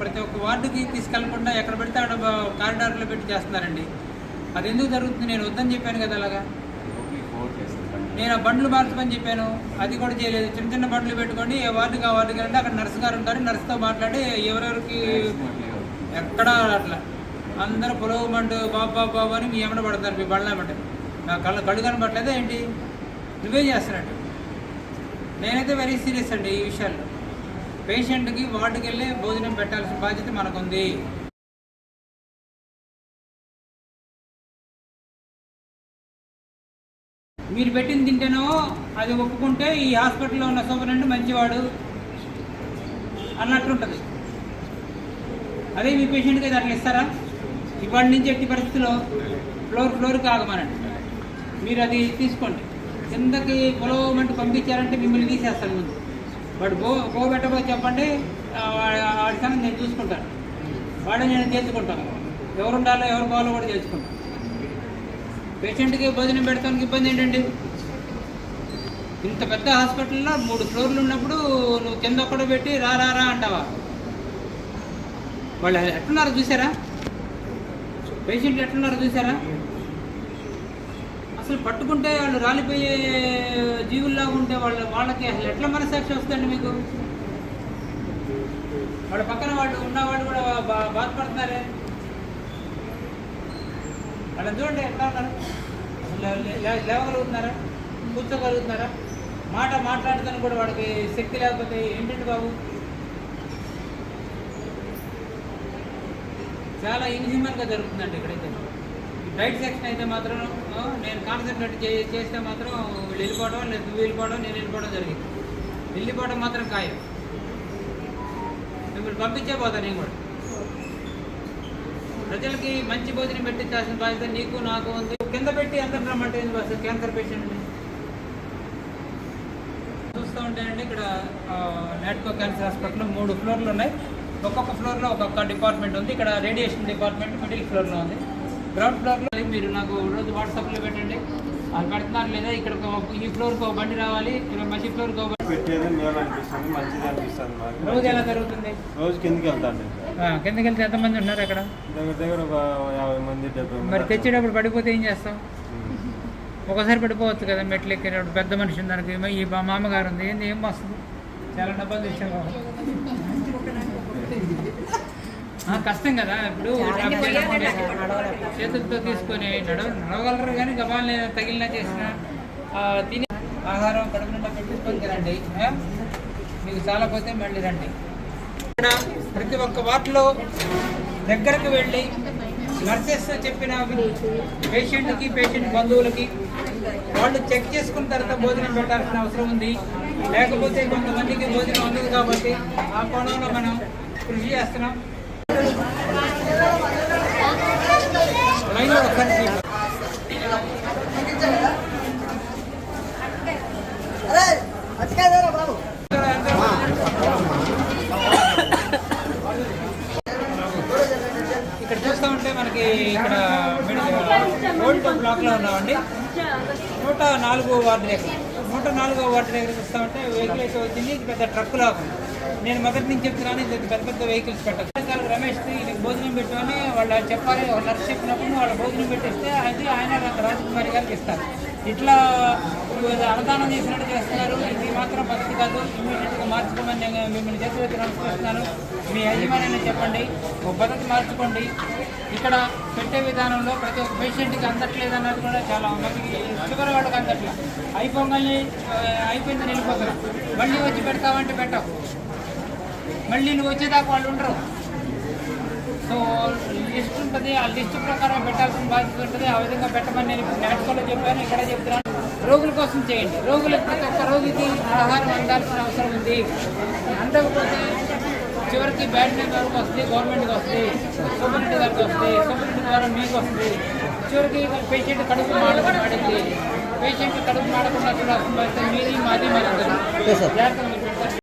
ప్రతి ఒక్క వార్డుకి తీసుకెళ్ళకుండా ఎక్కడ పెడితే అక్కడ కారిడార్లో పెట్టి చేస్తున్నారండి. అది ఎందుకు జరుగుతుంది? నేను వద్దని చెప్పాను కదా అలాగా? నేను ఆ బండ్లు మార్చమని చెప్పాను. అది కూడా చేయలేదు. చిన్న చిన్న బండ్లు పెట్టుకొని ఏ వార్డుకి ఆ వార్డుకి అంటే అక్కడ నర్సు గారు ఉంటారు. నర్సుతో మాట్లాడి ఎవరెవరికి ఎక్కడా అట్లా అందరూ పొలవమంటూ బాబా బాబు బాబు బాబు అని మీ ఏమన్నా పడతారు మీ బళ్ళమంటే నా కళ్ళు కళ్ళు కనపట్లేదా ఏంటి? నువ్వే చేస్తున్నట్టు నేనైతే వెరీ సీరియస్ అండి ఈ విషయాల్లో. పేషెంట్కి వార్డుకి వెళ్ళి భోజనం పెట్టాల్సిన బాధ్యత మనకుంది. మీరు పెట్టింది తింటేనో అది ఒప్పుకుంటే ఈ హాస్పిటల్లో ఉన్న సూపరింటెండెంట్ మంచివాడు అన్నట్లుంటుంది అదే మీ పేషెంట్కి అయితే అట్లా ఇస్తారా? ఇప్పటి నుంచి ఎట్టి పరిస్థితుల్లో ఫ్లోర్ ఫ్లోర్కి ఆగమనండి. మీరు అది తీసుకోండి. కిందకి పొలవమంటూ పంపించారంటే మిమ్మల్ని తీసేస్తాను ముందు. వాడు గో గో చెప్పండి వాడి సంగతి నేను చూసుకుంటాను. వాడే నేను తెలుసుకుంటాను ఎవరు ఉండాలో ఎవరు పోవాలో కూడా తెలుసుకుంటాను పేషెంట్కి భోజనం పెడతానికి ఇబ్బంది ఏంటండి? ఇంత పెద్ద హాస్పిటల్లో మూడు ఫ్లోర్లు ఉన్నప్పుడు నువ్వు కింద ఒక్కడ పెట్టి రా రా రా అంటావా? వాళ్ళు ఎట్లున్నారో చూసారా? పేషెంట్లు ఎట్లున్నారో చూసారా? అసలు పట్టుకుంటే వాళ్ళు రాలిపోయే జీవుల్లాగా ఉంటే వాళ్ళ వాళ్ళకి అసలు ఎట్లా మనసాక్షి వస్తుందండి మీకు? వాళ్ళ పక్కన వాళ్ళు ఉన్నవాళ్ళు కూడా బా- బాధపడుతున్నారే? వాళ్ళని చూడండి ఎట్లా ఉన్నారు? అసలు లే- లేవగలుగుతున్నారా? కూర్చోగలుగుతున్నారా? మాట మాట్లాడతాను కూడా వాడికి శక్తి లేకపోతే ఏంటండి బాబు. చాలా ఇన్హ్యూమన్గా జరుగుతుందండి ఇక్కడైతే. రైట్ సెక్షన్ అయితే మాత్రం నేను కాన్సన్ట్రేట్ చే చేస్తే మాత్రం వీళ్ళు వెళ్ళిపోవడం లేదు నువ్వు వెళ్ళిపోవడం నేను వెళ్ళిపోవడం జరిగింది. వెళ్ళిపోవడం మాత్రం ఖాయం. మిమ్మల్ని పంపించే పోతా నేను కూడా. ప్రజలకి మంచి భోజనం పెట్టించాల్సిన బాధ్యత నీకు నాకు ఉంది. కింద పెట్టి ఎంత రమ్మంటే ఏంది క్యాన్సర్ పేషెంట్ చూస్తూ ఉంటాయండి ఇక్కడ నాట్కో క్యాన్సర్ హాస్పిటల్లో మూడు ఫ్లోర్లు ఉన్నాయి. ఒక్కొక్క ఫ్లోర్లో ఒక్కొక్క డిపార్ట్మెంట్ ఉంది. ఇక్కడ రేడియేషన్ డిపార్ట్మెంట్ మిడిల్ ఫ్లోర్లో ఉంది. గ్రౌండ్ ఫ్లోర్లో మీరు నాకు రోజు వాట్సాప్లో పెట్టండి. అది పెడుతున్నారు లేదా ఇక్కడ ఈ ఫ్లోర్కి ఒక బండి రావాలి. మంచి ఫ్లోర్కి ఒక బండి పెట్టేది మేలు అనిపిస్తుంది. మంచిది అనిపిస్తుంది మాకు. రోజు ఎలా జరుగుతుంది రోజు కిందికి వెళ్తాండి. ఆ, కిందకి వెళ్తే ఎంతమంది ఉన్నారు అక్కడ? దగ్గర దగ్గర ఒక యాభై మంది డెబ్బై మరి. తెచ్చేటప్పుడు పడిపోతే ఏం చేస్తాం. ఒకసారి పడిపోవచ్చు కదా మెట్లు ఎక్కేటప్పుడు. పెద్ద మనిషి దానికి ఈ మామగారు ఉంది. ఏంది ఏం వస్తుంది? చాలా డబ్బులు తెచ్చాం బాబు. ఆ, కష్టం కదా ఇప్పుడు చేతులతో తీసుకొని నడవ నడవగలరు కానీ గబాల్ని తగిలినా చేసిన తిని ఆహారం కడుపు నిండా పెట్టించుకొని తినండి? మీకు చాలా పోతే మళ్ళీ రండి. ప్రతి ఒక్క వార్డులో దగ్గరకు వెళ్ళి నర్సెస్ చెప్పిన పేషెంట్కి పేషెంట్ బంధువులకి వాళ్ళు చెక్ చేసుకున్న తర్వాత భోజనం పెట్టాల్సిన అవసరం ఉంది. లేకపోతే కొంతమందికి భోజనం అందదు కాబట్టి ఆ కోణంలో మనం కృషి చేస్తున్నాం. ఇక్కడ చూస్తూ ఉంటే మనకి ఇక్కడ ఓల్డ్ బ్లాక్లో ఉన్నామండి. నూట నాలుగో వార్డు దగ్గర. నూట నాలుగో వార్డు దగ్గర చూస్తూ ఉంటే వెహికల్ అయితే వచ్చింది. పెద్ద ట్రక్ లాగా ఉంది. నేను మొదటి నుంచి చెప్తున్నాను ఇది పెద్ద పెద్ద వెహికల్స్ పెట్టాలి రమేష్ ఇది భోజనం పెట్టుకొని వాళ్ళు చెప్పాలి నర్స్ చెప్పినప్పుడు వాళ్ళు భోజనం పెట్టిస్తే అది ఆయన రాజకుమారి గారికి ఇస్తారు. ఇట్లా అనుదానం అన్నదానం చేసినట్టు చేస్తున్నారు. ఇది మాత్రం పద్ధతి కాదు. ఇమీడియట్గా మార్చుకోమని నేను మిమ్మల్ని చేతులెత్తి నమస్కరిస్తున్నాను. మీ యజమాని చెప్పండి. ఒక పద్ధతి మార్చుకోండి. ఇక్కడ పెట్టే విధానంలో ప్రతి ఒక్క పేషెంట్కి అందట్లేదు అన్నది కూడా చాలా మందికి షుగర్ వాళ్ళకి అందట్లేదు. అయిపోగానే అయిపోయింది అయిపోయిందని వెళ్ళిపోతారు. మళ్ళీ వచ్చి పెడతామంటే పెట్టవు మళ్ళీ నువ్వు వచ్చేదాకా వాళ్ళు ఉండరు. సో లిస్ట్ ఉంటుంది ఆ లిస్ట్ ప్రకారం పెట్టాల్సిన బాధ్యత ఉంటుంది. ఆ విధంగా పెట్టమని నేను ఇప్పుడు నాటకంలో చెప్పాను ఇక్కడ చెప్తున్నాను. రోగుల కోసం చేయండి. రోగులకు ప్రతి ఒక్క రోగికి ఆహారం అందాల్సిన అవసరం ఉంది. అందకపోతే చివరికి బ్యాడ్ నేమ్ వరకు వస్తుంది గవర్నమెంట్కి వస్తుంది సూపరింటెండెంట్ గారికి వస్తుంది సూపరింటెండెంట్ ద్వారా మీకు వస్తుంది. చివరికి పేషెంట్ కడుపు మాడకుండా మాడింది పేషెంట్ కడుపు మాడకుండా చూడాల్సిన బాధ్యత మీది మాది మన జాగ్రత్తగా